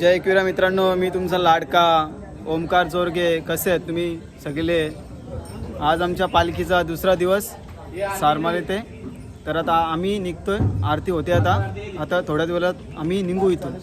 जय एकविरा मित्रांनो मी तुमचा लाडका ओमकार चोरगे कसे आहेत तुम्ही सगळे? आज आमच्या पालखीचा दुसरा दिवस सारमाल येते. तर आता आम्ही निघतोय आरती होते आता. आता थोड्याच वेळात आम्ही निघू इथून.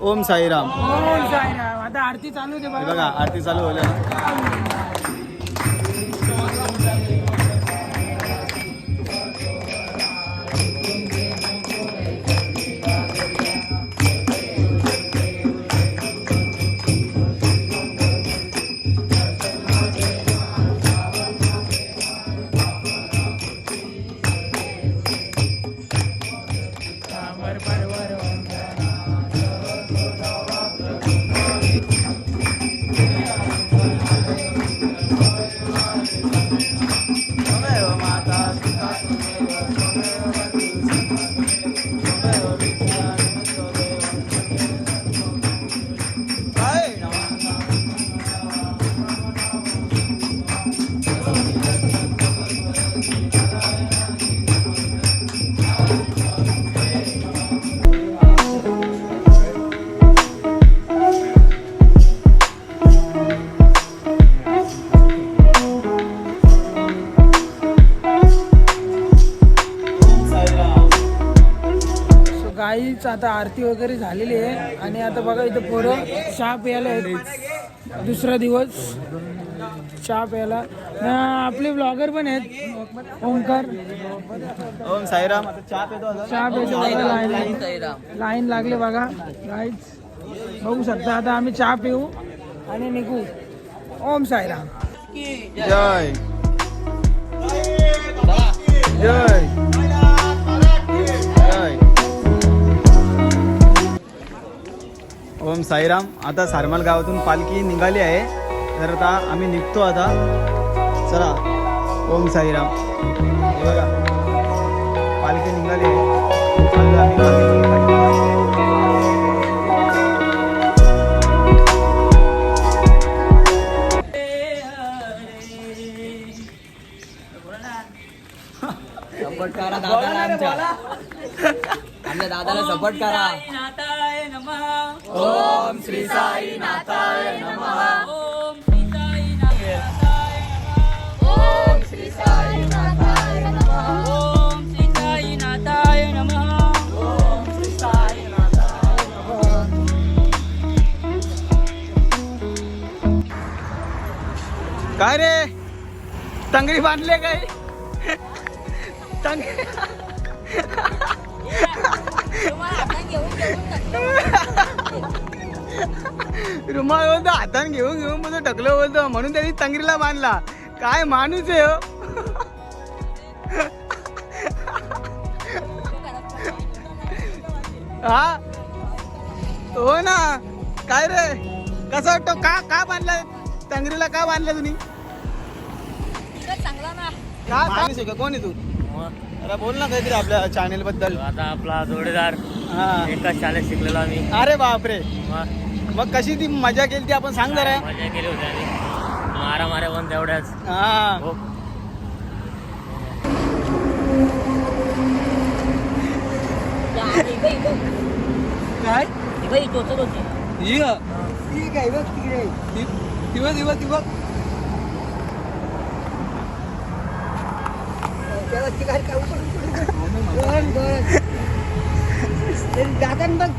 ओम साईराम. ओम साईराम. आता आरती चालू बघा. आरती चालू होल्या आता आरती वगैरे झालेली आहे. आणि आता बघा इथं पोरं चहा प्यायला आहेत. दुसरा दिवस चहा प्यायला. आपले ब्लॉगर पण आहेत. ओमकार ओम साईराम आता चहा पितो आता. चहा प्यायचं बघा लाईन लाईन लागले बघा. गाईच बघू शकता आता आम्ही चहा पिऊ आणि निघू. ओम साईराम. जय जय. जय. ओम साईराम. आता सारमाल गावातून पालखी निघाली आहे. तर आता आम्ही निघतो आता. चला ओम साईराम. हे बघा. पालखी निघाली आहे. चाललो आम्ही पालखीतून. सपोर्ट करा दादाला आमच्या. दादाला सपोर्ट करा. ओम श्री साई नाथाय नमः। ओम श्री साईनाथाय नमः। काय रे? तंगडी बांधले काय? तंगडी रुमाल बोलतो हातान घेऊन घेऊन बोलतो ढकलो बोलतो. म्हणून त्यांनी तंगडीला बांधला. काय माणूस आहे हो? हा? हो ना. काय रे? कसं वाटतं? का का बांधलाय तंगडीला का बांधलं तुम्ही? का माणूस आहे का? कोण आहे तू? अरे बोल ना काहीतरी आपल्या चॅनेल बद्दल. आता आपला जोडीदार हा. एकाच शाळेत शिकलेलो आम्ही. अरे बापरे. मग? मग कशी ती मजा केली ती आपण सांग जरा. मजा केली होती आम्ही. मारा माऱ्या पण तेवढ्याच. हा. हो. काय? ही का? ही. काय बघ तिकडे. ती- ती बघ, बघ.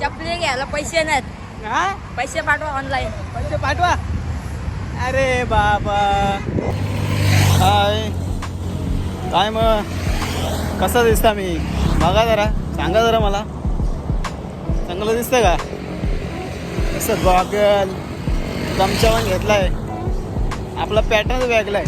चपले घ्यायला पैसे नाहीत. हा? पैसे पाठवा ऑनलाईन पैसे पाठवा. अरे बाबा. काय काय मग? कसा दिसता मी? बघा जरा. सांगा जरा मला. चांगलं दिसतंय का? कसं दमचावन घेतला घेतलाय. आपला पॅटर्न वेगलाय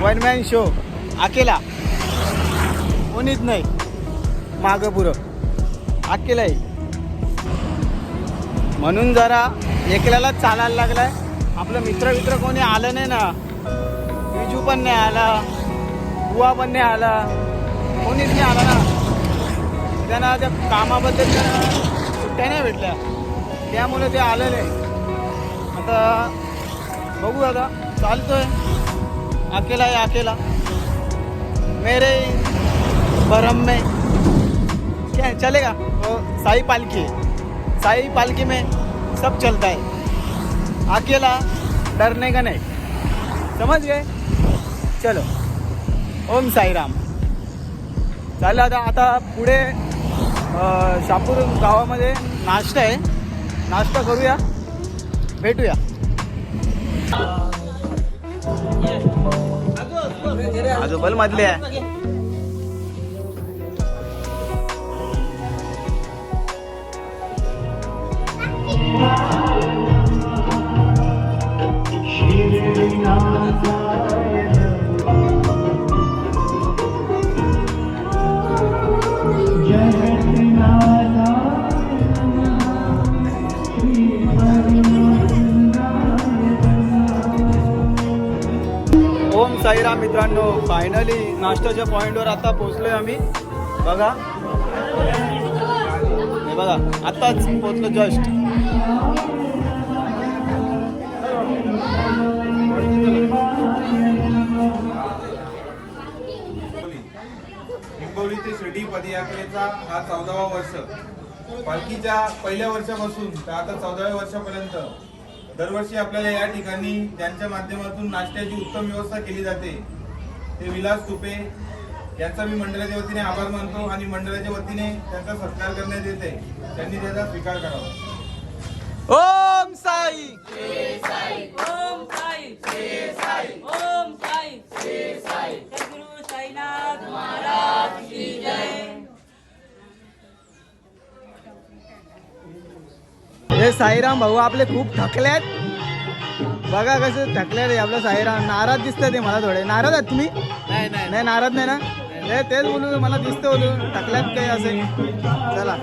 वन मॅन शो अकेला. कोणीच नाही. मागं पुरं अकेला आहे. म्हणून जरा एकल्याला चालायला लागलाय. आपलं मित्र मित्र कोणी आलं नाही ना. विजू पण नाही आला. बुवा पण नाही आला. कोणीच नाही आला ना. त्यांना त्या कामाबद्दल सुट्ट्या नाही भेटल्या. त्यामुळे ते आलेले. आता बघू आता. चालतोय. अकेला आहे अकेला. मेरे भरम में. क्या चलेगा वो साई पालकी साई पालकी में सब चलता है. अकेला डरने का नहीं. समझ गए? चलो. ओम साईराम चालेल आता आता पुढे शापूर गावामध्ये नाश्ता आहे. नाश्ता करूया. भेटूया. आजोबल मधले आहे फायनली नाश्त्याच्या पॉईंटवर आता पोहोचलोय आम्ही. बघा. हे बघा आत्ताच पोहोचलो जस्ट हिंगोली ते शिर्डी पदयात्रेचा हा चौदावा वर्ष. पालखीच्या पहिल्या वर्षापासून तर आता चौदाव्या वर्षापर्यंत. दरवर्षी आपल्याला या ठिकाणी त्यांच्या माध्यमातून नाश्त्याची उत्तम व्यवस्था केली जाते. ते विलास तुपे यांचा मी मंडळाच्या वतीने आभार मानतो आणि मंडळाच्या वतीने त्यांचा सत्कार करण्यात येते. त्यांनी त्याचा स्वीकार करावा. ओम साई. ओम साई. ओम साई. सद्गुरु साईनाथ महाराज की जय. हे साईराम भाऊ आपले खूप थकल्यात बघा कसे थकल्यात हे आपलं साईराम नाराज दिसतं ते मला थोडे. नाराज आहात तुम्ही? नाही नाही. नाराज नाही ना? हे तेच बोलू मला दिसतं बोलू थकल्यात काही असे. चला.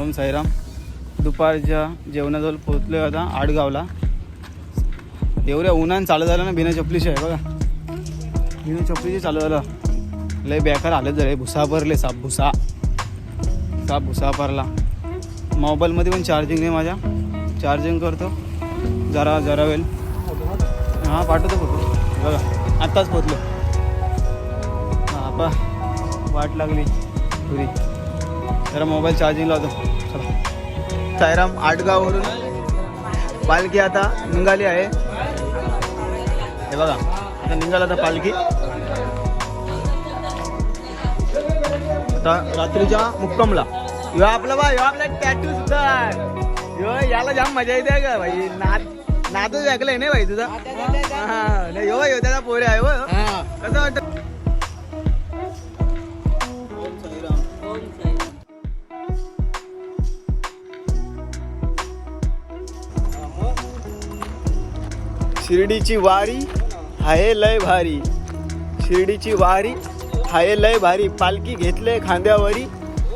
ओम साईराम. दुपारच्या जेवणाजवळ पोहोचलोय आता आडगावला. एवढ्या उन्हान चालू झालं ना बिना चपलीशी आहे बघा. बिना चपलीशी चालू झालं लय बेकार आलं जर भुसा भरले साप भुसा. साप भुसा भरला. मोबाईलमध्ये पण चार्जिंग नाही माझ्या. चार्जिंग करतो. जरा जरा वेळ. हां पाठवतो फोटो. बघा. आत्ताच पोचलो हां बा वाट लागली. पुरी. जरा मोबाईल चार्जिंग लावतो. सायराम आडगाववरून. पालखी आता निघाली आहे. हे बघा आता निघाला आता पालखी. आता रात्रीच्या मुक्कामला. ह्यो आपला बा ह्यो आपला टॅटू सुद्धा. ह्यो याला जाम मजा येते का भाई. नाद नादच ऐकलंय नाही भाई तुझा? हा नाही ह्यो ह्यो त्याचा पोरे आहे हो. कसं वाटत? शिर्डीची वारी हाय लय भारी. शिर्डीची वारी हाय लय भारी. पालखी घेतले खांद्यावरी.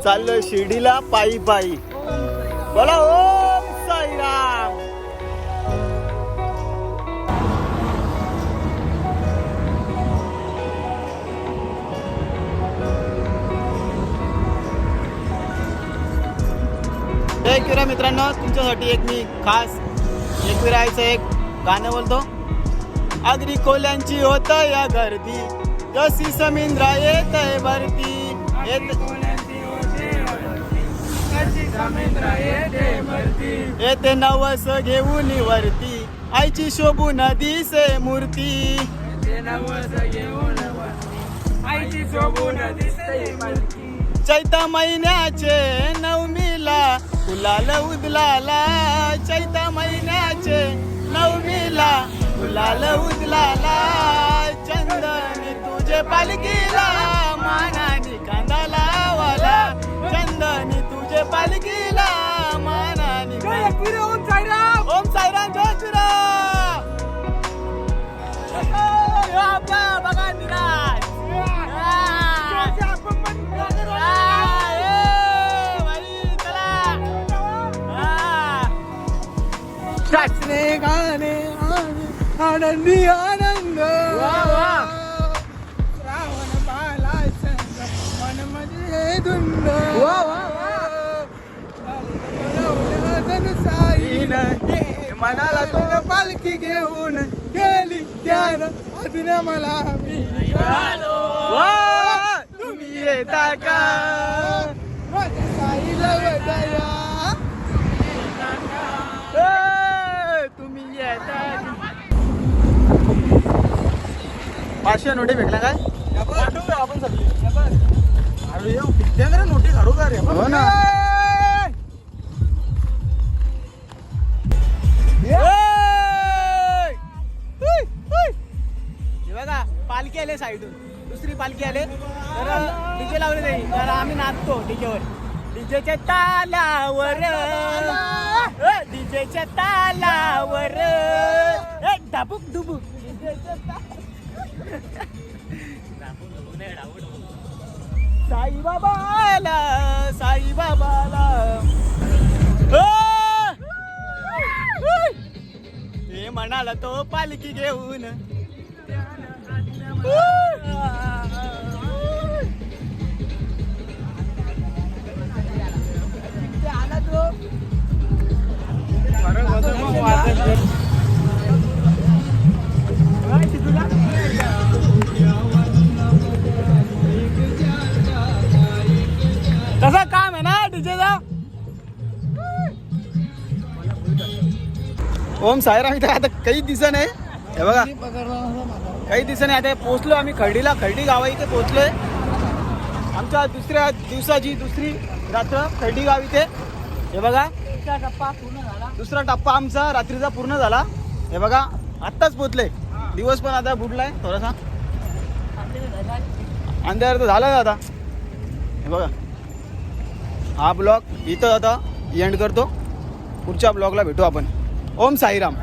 चाललं शिर्डीला पायी पायी. बोला ओम साईराम. जय किरा मित्रांनो तुमच्यासाठी एक मी खास एकविरायचं एक गाणं बोलतो? अगदी कोल्यांची होत या गर्दी. जशी समिंद्रा येत आहे भरती येत येते नवस घेऊन वरती. आईची शोभून दिसे मूर्ती. शोभून पालखी चैत महिन्याचे नवमीला गुलाल उदलाला. चैत महिन्याचे गुलाल उदलाला चंदनी तुझे पालखीला मानानी कांदा लावाला चंदनी तुझे पालखीला. आनंदी आनंद श्रावण बाला मनमध्ये धुंद मनाला तुला पालखी घेऊन गेली त्यान अजून मला तुम्ही येता का माझ्या साईला वदया पाचशे नोटी भेटला काय? आपण अरे नोटी काढू का रे? हो ना. हे बघा पालखी आले साईडून. दुसरी पालखी आले. तर डीजे लावले नाही. तर आम्ही नाचतो डीजेवर डीजेच्या तालावर. डीजेच्या तालावर. ए, ढाबुक डुबुक हे म्हणाला तो पालखी घेऊन. ओम साईराम इथे आता काही दिसत नाही. हे बघा. काही दिसत नाही. आता पोहोचलो आम्ही खर्डीला. खर्डी गावा इथे पोहोचलोय. आमच्या दुसऱ्या दिवसाची दुसरी रात्र खर्डी गाव इथे. हे बघा. दुसरा टप्पा आमचा रात्रीचा पूर्ण झाला. हे बघा. आत्ताच पोहोचले. दिवस पण आता बुडलाय थोडासा. अंधार तर झाला आता. हे बघा. हा ब्लॉग इथं आता एंड करतो. पुढच्या ब्लॉगला भेटू आपण. ओम साईराम.